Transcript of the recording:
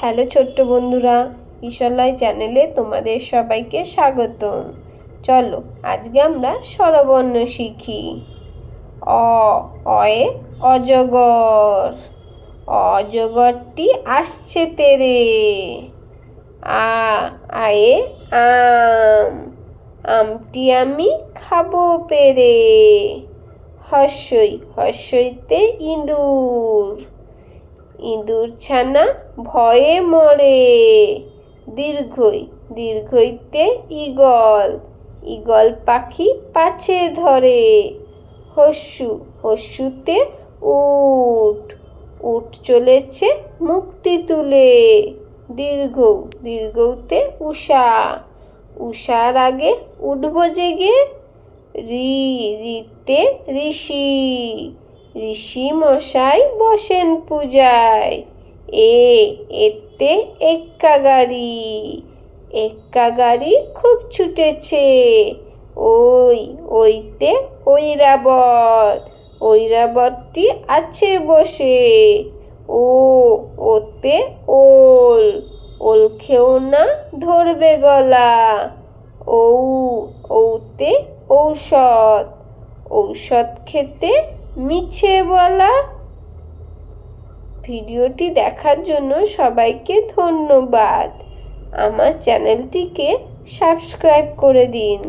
Hello ছোট্ট বন্ধুরা ঈশ্বরলাই চ্যানেলে তোমাদের সবাইকে স্বাগতম। চলো, আজকে আমরা স্বরবর্ণ শিখি। অ, অয়ে অজগর। অজগরটি আসছে তেরে। আ, আয়ে আম। আমটি আমি খাব পেরে। হর্ষই হর্ষইতে ইঁদুর। ইঁদুর ছানা ভয়ে মরে। দীর্ঘই, দীর্ঘইতে ইগল ইগল পাখি পাছে ধরে। হস্যু, হস্যুতে উট উট চলেছে মুক্তি তুলে। দীর্ঘ দীর্ঘতে উষা উষার আগে উঠব জেগে। রি, রিতে ঋষি ঋষি মশাই বসেন পূজায়। এ, এতে এক্কা গাড়ি এক্কা গাড়ি খুব ছুটেছে। ওই, ওইতে ঐরাবত। ঐরাবতটি আছে বসে। ও, ওতে ওল। ওল খেও না, ধরবে গলা। ঔ, ঔতে ঔষধ। ঔষধ খেতে মিছে বলা ভিডিওটি দেখার জন্য সবাইকে ধন্যবাদ। আমার চ্যানেলটিকে সাবস্ক্রাইব করে দিন।